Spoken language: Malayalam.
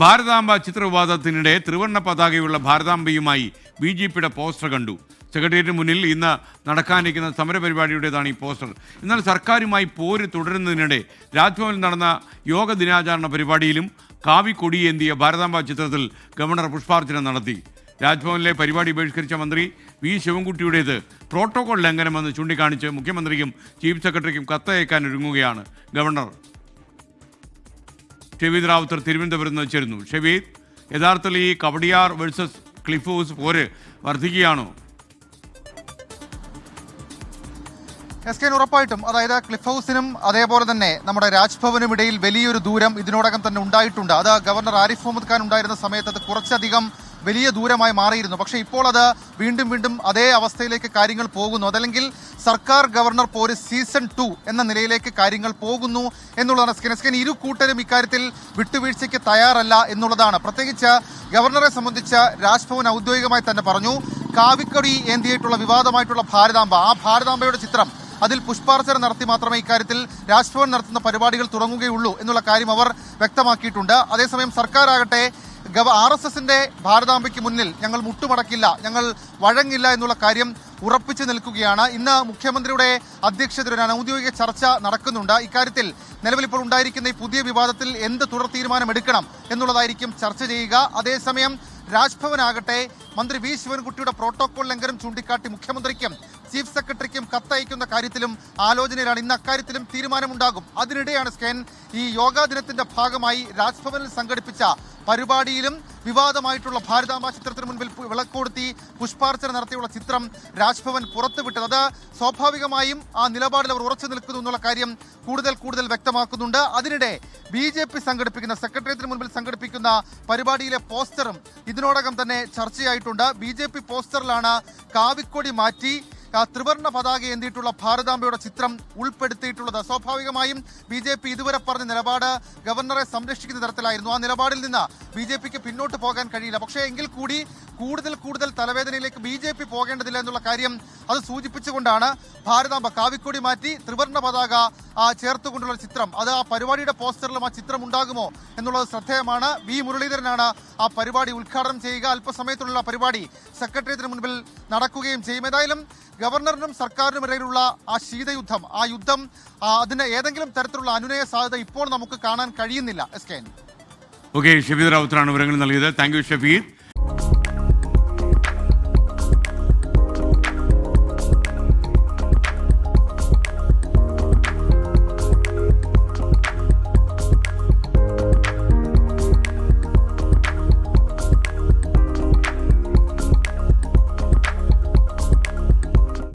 ഭാരതാംബ ചിത്രവിവാദത്തിനിടെ ത്രിവർണ പതാകയുള്ള ഭാരതാംബയുമായി ബി ജെ പിയുടെ പോസ്റ്റർ കണ്ടു. സെക്രട്ടേറിയറ്റിന് മുന്നിൽ ഇന്ന് നടക്കാനിരിക്കുന്ന സമരപരിപാടിയുടേതാണ് ഈ പോസ്റ്റർ. എന്നാൽ സർക്കാരുമായി പോര് തുടരുന്നതിനിടെ രാജ്ഭവനിൽ നടന്ന യോഗ ദിനാചരണ പരിപാടിയിലും കാവി കൊടിയേന്തിയ ഭാരതാംബ ചിത്രത്തിൽ ഗവർണർ പുഷ്പാർച്ചന നടത്തി. രാജ്ഭവനിലെ പരിപാടി ബഹിഷ്കരിച്ച മന്ത്രി വി ശിവൻകുട്ടിയുടേത് പ്രോട്ടോകോൾ ലംഘനമെന്ന് ചൂണ്ടിക്കാണിച്ച് മുഖ്യമന്ത്രിക്കും ചീഫ് സെക്രട്ടറിക്കും കത്തയക്കാൻ ഒരുങ്ങുകയാണ് ഗവർണർ. ഷെവീദ് റാവുത്തർ തിരുവനന്തപുരത്ത് നിന്ന് ചേരുന്നു. യഥാർത്ഥത്തിൽ ഈ കവടിയാർ വേഴ്സസ് ക്ലിഫ് ഹൗസ് പോര് വർദ്ധിക്കുകയാണോ? എസ് കെ ഉറപ്പായിട്ടും അതായത് ക്ലിഫ് ഹൗസിനും അതേപോലെ തന്നെ നമ്മുടെ രാജ്ഭവനും ഇടയിൽ വലിയൊരു ദൂരം ഇതിനോടകം തന്നെ ഉണ്ടായിട്ടുണ്ട്. അത് ഗവർണർ ആരിഫ് മുഹമ്മദ് ഖാൻ ഉണ്ടായിരുന്ന സമയത്ത് അത് കുറച്ചധികം വലിയ ദൂരമായി മാറിയിരുന്നു. പക്ഷേ ഇപ്പോൾ അത് വീണ്ടും വീണ്ടും അതേ അവസ്ഥയിലേക്ക് കാര്യങ്ങൾ പോകുന്നു. അതല്ലെങ്കിൽ സർക്കാർ ഗവർണർ പോലീസ് സീസൺ ടു എന്ന നിലയിലേക്ക് കാര്യങ്ങൾ പോകുന്നു എന്നുള്ളതാണ് കെ ഇരു കൂട്ടരും ഇക്കാര്യത്തിൽ വിട്ടുവീഴ്ചയ്ക്ക് തയ്യാറല്ല എന്നുള്ളതാണ്. പ്രത്യേകിച്ച് ഗവർണറെ സംബന്ധിച്ച് രാജ്ഭവൻ ഔദ്യോഗികമായി തന്നെ പറഞ്ഞു കാവിക്കൊടി ഏന്തിയിട്ടുള്ള വിവാദമായിട്ടുള്ള ഭാരതാംബ. ആ ഭാരതാംബയുടെ ചിത്രം അതിൽ പുഷ്പാർച്ചന നടത്തി മാത്രമേ ഇക്കാര്യത്തിൽ രാജ്ഭവൻ നടത്തുന്ന പരിപാടികൾ തുടങ്ങുകയുള്ളൂ എന്നുള്ള കാര്യം അവർ വ്യക്തമാക്കിയിട്ടുണ്ട്. അതേസമയം സർക്കാരാകട്ടെ ഗവ ആർ എസ് എസിന്റെ ഭാരതാംബയ്ക്ക് മുന്നിൽ ഞങ്ങൾ മുട്ടുമടക്കില്ല ഞങ്ങൾ വഴങ്ങില്ല എന്നുള്ള കാര്യം ഉറപ്പിച്ചു നിൽക്കുകയാണ്. ഇന്ന് മുഖ്യമന്ത്രിയുടെ അധ്യക്ഷതയിൽ ഒരു അനൌദ്യോഗിക ചർച്ച നടക്കുന്നുണ്ട്. ഇക്കാര്യത്തിൽ നിലവിൽ ഇപ്പോൾ ഉണ്ടായിരിക്കുന്ന ഈ പുതിയ വിവാദത്തിൽ എന്ത് തുടർ തീരുമാനം എടുക്കണം എന്നുള്ളതായിരിക്കും ചർച്ച ചെയ്യുക. അതേസമയം രാജ്ഭവനാകട്ടെ. മന്ത്രി വി ശിവൻകുട്ടിയുടെ പ്രോട്ടോകോൾ ലംഘനം ചൂണ്ടിക്കാട്ടി മുഖ്യമന്ത്രിക്കും ചീഫ് സെക്രട്ടറിക്കും കത്തയക്കുന്ന കാര്യത്തിലും ആലോചനയിലാണ്. ഇന്ന് അക്കാര്യത്തിലും തീരുമാനമുണ്ടാകും. അതിനിടെയാണ് സ്കെൻ. ഈ യോഗാ ദിനത്തിന്റെ ഭാഗമായി രാജ്ഭവനിൽ സംഘടിപ്പിച്ച പരിപാടിയിലും വിവാദമായിട്ടുള്ള ഭാരതാംബ ചിത്രത്തിന് മുൻപിൽ വിളക്കൊടുത്തി പുഷ്പാർച്ചന നടത്തിയുള്ള ചിത്രം രാജ്ഭവൻ പുറത്തുവിട്ടത്. അത് സ്വാഭാവികമായും ആ നിലപാടിൽ അവർ ഉറച്ചു നിൽക്കുന്നു എന്നുള്ള കാര്യം കൂടുതൽ കൂടുതൽ വ്യക്തമാക്കുന്നുണ്ട്. അതിനിടെ ബി ജെ പി സംഘടിപ്പിക്കുന്ന സെക്രട്ടേറിയറ്റിന് മുൻപിൽ സംഘടിപ്പിക്കുന്ന പരിപാടിയിലെ പോസ്റ്ററും ഇതിനോടകം തന്നെ ചർച്ചയായിട്ടുണ്ട്. ബി ജെ പി പോസ്റ്ററിലാണ് കാവിക്കൊടി മാറ്റി ത്രിവർണ പതാക എന്തിയിട്ടുള്ള ഭാരതാംബയുടെ ചിത്രം ഉൾപ്പെടുത്തിയിട്ടുള്ളത്. സ്വാഭാവികമായും ബി ജെ പി ഇതുവരെ പറഞ്ഞ നിലപാട് ഗവർണറെ സംരക്ഷിക്കുന്ന തരത്തിലായിരുന്നു. ആ നിലപാടിൽ നിന്ന് ബി ജെ പിക്ക് പിന്നോട്ട് പോകാൻ കഴിയില്ല. പക്ഷേ എങ്കിൽ കൂടി കൂടുതൽ കൂടുതൽ തലവേദനയിലേക്ക് ബി ജെ പി പോകേണ്ടതില്ല എന്നുള്ള കാര്യം അത് സൂചിപ്പിച്ചുകൊണ്ടാണ് ഭാരതാംബ കാവിക്കൊടി മാറ്റി ത്രിവർണ പതാക ചേർത്തുകൊണ്ടുള്ള ചിത്രം. അത് ആ പരിപാടിയുടെ പോസ്റ്ററിലും ആ ചിത്രം ഉണ്ടാകുമോ എന്നുള്ളത് ശ്രദ്ധേയമാണ്. വി മുരളീധരനാണ് ആ പരിപാടി ഉദ്ഘാടനം ചെയ്യുക. അല്പസമയത്തുള്ള പരിപാടി സെക്രട്ടേറിയറ്റിന് മുൻപിൽ നടക്കുകയും ചെയ്യും. ഏതായാലും ഗവർണറിനും സർക്കാരിനും ഇടയിലുള്ള ആ ശീതയുദ്ധം ആ യുദ്ധം അതിന് ഏതെങ്കിലും തരത്തിലുള്ള അനുനയ സാധ്യത ഇപ്പോൾ നമുക്ക് കാണാൻ കഴിയുന്നില്ല. എസ് കെ ഓക്കെ ഷെഫീദ് റാവുത്തറാണ് വിവരങ്ങൾ നൽകിയത്. Thank you Shefeed